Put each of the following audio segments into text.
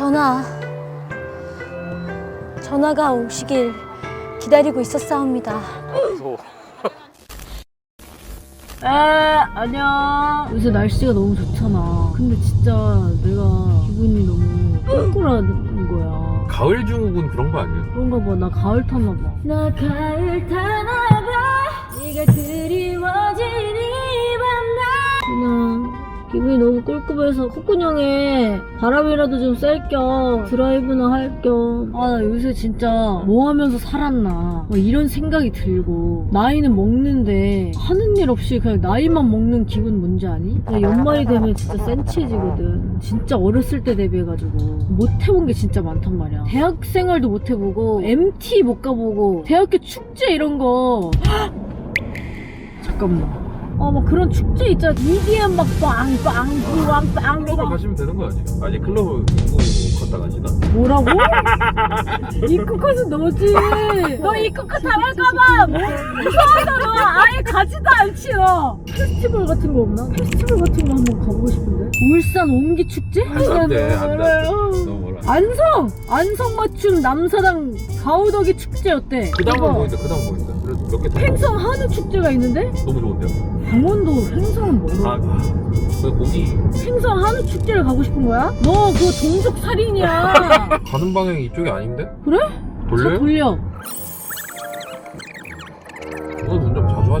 전하, 전하가 오시길 기다리고 있었사옵니다. 에 안녕. 요새 날씨가 너무 좋잖아. 근데 진짜 내가 기분이 너무 꿀꿀한 거야. 가을 증후군 그런 거 아니에요? 그런가 봐 나 가을 타나 봐. 나 가을 타나 봐. 네가 그 기분이 너무 꿀꿀해서 콧구녕에 바람이라도 좀 쐴 겸 드라이브나 할 겸. 아 나 요새 진짜 뭐 하면서 살았나? 뭐 이런 생각이 들고 나이는 먹는데 하는 일 없이 그냥 나이만 먹는 기분 뭔지 아니? 나 연말이 되면 진짜 센치해지거든. 진짜 어렸을 때 대비해가지고 못 해본 게 진짜 많단 말이야. 대학 생활도 못 해보고 MT 못 가보고 대학교 축제 이런 거. 잠깐만 어, 막 그런 축제 있잖아. EDM 막 빵빵, 빵빵, 클럽을 빵. 가시면 되는 거 아니에요? 아니 클럽을 입고 갔다 가시나? 뭐라고? 입국컷은 너지. 너 입국컷 당할까봐 뭐, 무서워서 아예 가지도 않지 너. 페스티벌 같은 거 없나? 페스티벌 같은 거 한번 가보고 싶은데. 울산 옹기 축제? 안돼 안돼 너무 멀어 안성! 안성 맞춤 남사당 가우덕이 축제 어때? 그 다음은 보인다 그 다음 보인다 그래도 몇 개더 횡성 한우 축제가 있는데? 너무 좋은데요? 강원도 횡성은 멀어. 아, 그 고기 생선 한우 축제를 가고 싶은 거야? 너 그거 동족 살인이야. 가는 방향이 이쪽이 아닌데? 그래? 돌려요? 차 돌려.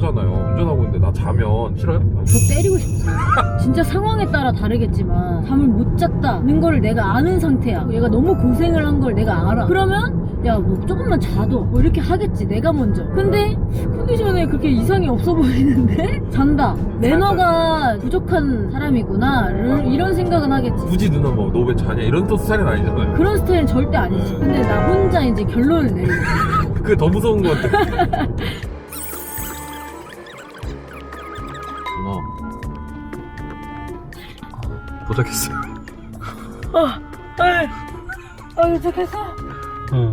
운전 자주 하잖아요 운전하고 있는데 나 자면 싫어요? 저 때리고 싶어. 진짜 상황에 따라 다르겠지만 잠을 못 잤다는 거를 내가 아는 상태야. 얘가 너무 고생을 한 걸 내가 알아. 그러면 야뭐 조금만 자도 뭐 이렇게 하겠지 내가 먼저. 근데 컨디션에 그렇게 이상이 없어 보이는데 잔다. 매너가 부족한 사람이구나. 를- 이런 생각은 하겠지. 굳이 누나 뭐 너 왜 자냐 이런 또 스타일은 아니잖아요 그런 스타일은 절대 아니지. 근데 나 혼자 이제 결론을 내리고. 그게 더 무서운 것 같아 도착했어요 아, 도착했어? 응.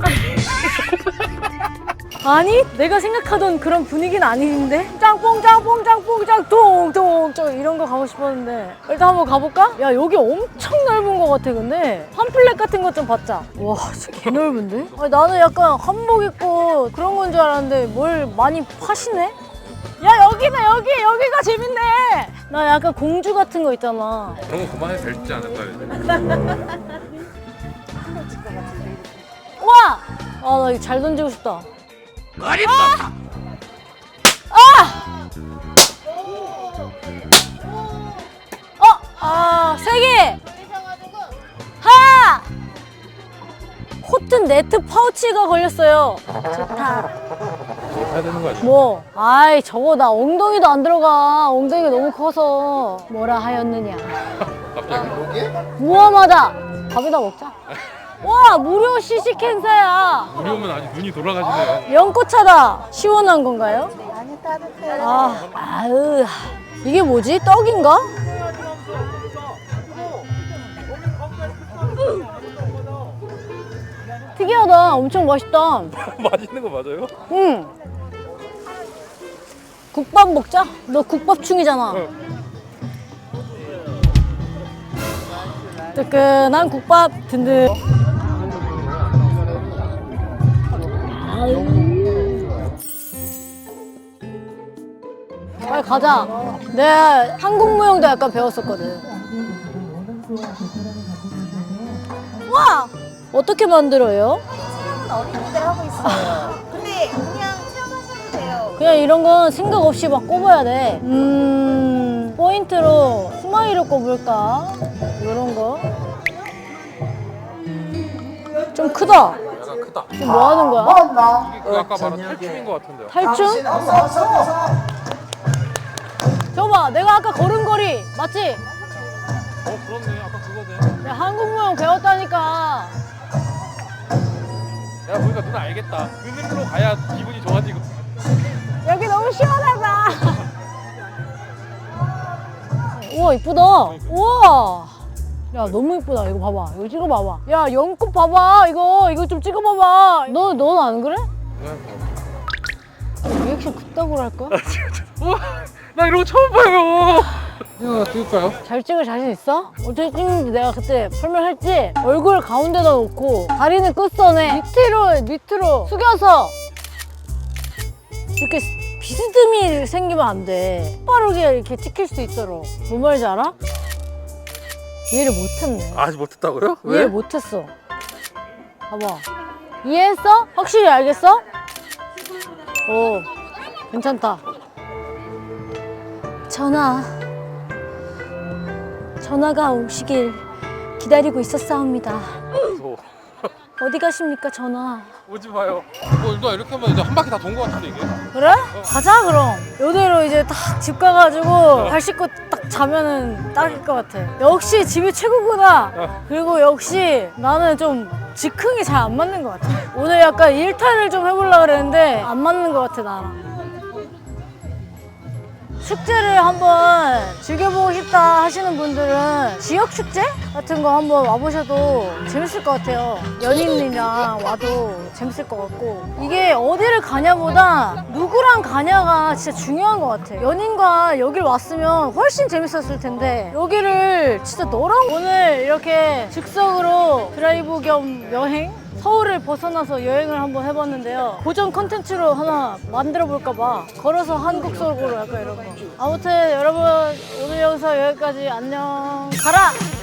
아니, 내가 생각하던 그런 분위기는 아닌데? 짱뽕, 짱뽕, 짱뽕, 통, 저 이런 거 가고 싶었는데. 일단 한번 가볼까? 야, 여기 엄청 넓은 거 같아, 근데. 팜플렛 같은 것좀 받자. 와, 진짜 개 넓은데? 아니, 나는 약간 한복 입고 그런 건 줄 알았는데 뭘 많이 파시네? 야, 여기네, 여기! 여기가 재밌네! 나 약간 공주 같은 거 있잖아. 그런 거 그만해도 될지 않을까요? 와! 아, 나 이거 잘 던지고 싶다. 아! 아! 어! 아, 세 개! 하! 코튼 네트 파우치가 걸렸어요. 좋다. 해야 되는 거 아니야? 뭐? 아이, 저거 나 엉덩이도 안 들어가. 엉덩이가 너무 커서. 뭐라 하였느냐. 갑자기? 무엄하다. 밥에다 먹자. 와, 무료 시식 행사야. 우리 오면 아주 눈이 돌아가시네요 연꽃차다. 시원한 건가요? 아니 따뜻해. 아, 아으. 이게 뭐지? 떡인가? 특이하다. 엄청 맛있다. 맛있는 거 맞아요? 응. 국밥 먹자. 너 국밥충이잖아. 뜨끈한 국밥 든든. 빨리 가자. 내가 한국 무용도 약간 배웠었거든. 와! 어떻게 만들어요? 어린이들 하고 있어요. 근데 그냥. 그냥 이런 건 생각 없이 막 꼽아야 돼. 음, 포인트로 스마일을 꼽을까? 이런 거. 좀 크다. 약간 크다 이거 뭐 하는 거야? 그 아까 말한 탈춤인 것 같은데요 탈춤? 저봐, 내가 아까 걸음걸이 맞지? 어 그렇네 아까 그거네 내가 한국 무용 배웠다니까. 내가 보니까 누나 알겠다 그 느낌으로 가야 기분이 좋아지고 너무 시원하다. 우와 이쁘다. 우와. 야 너무 이쁘다. 이거 봐봐. 이거 찍어봐봐. 야 연꽃 봐봐. 이거 이거 좀 찍어봐봐. 너넌안 그래? 뭐. 리액션 그따구로 할 거야? 나 이런 거 처음 봐요. 이거 찍을까요? 잘 찍을 자신 있어? 어떻게 찍는지 내가 그때 설명했지? 얼굴 가운데다 놓고 다리는 끝선에 밑으로 밑으로 숙여서 이렇게 비스듬히 생기면 안 돼. 빠르게 이렇게 찍힐 수 있도록. 뭔 말인지 알아? 이해를 못했네. 아직 못했다고요? 이해 못했어. 봐봐. 이해했어? 확실히 알겠어? 오, 괜찮다. 전화. 전화가 오시길 기다리고 있었사옵니다. 어디 가십니까, 전화? 오지 마요. 뭐 일단 이렇게 하면 이제 한 바퀴 다 돈 것 같은데 이게. 그래? 가자, 그럼. 요대로 이제 딱 집 가가지고 발 씻고 딱 자면은 딱일 것 같아. 역시 집이 최고구나. 그리고 역시 나는 좀 즉흥이 잘 안 맞는 것 같아. 오늘 약간 일탈을 좀 해보려고 그랬는데 안 맞는 것 같아, 나랑. 축제를 한번 즐겨보고 싶다 하시는 분들은 지역 축제 같은 거 한번 와보셔도 재밌을 것 같아요. 연인이랑 와도 재밌을 것 같고 이게 어디를 가냐보다 누구랑 가냐가 진짜 중요한 것 같아. 연인과 여길 왔으면 훨씬 재밌었을 텐데 여기를 진짜 너랑 오늘 이렇게 즉석으로 드라이브 겸 여행 서울을 벗어나서 여행을 한번 해봤는데요. 고정 컨텐츠로 하나 만들어 볼까 봐. 걸어서 한국 속으로 약간 이런 거. 아무튼 여러분 오늘 영상 여기까지 안녕. 가라!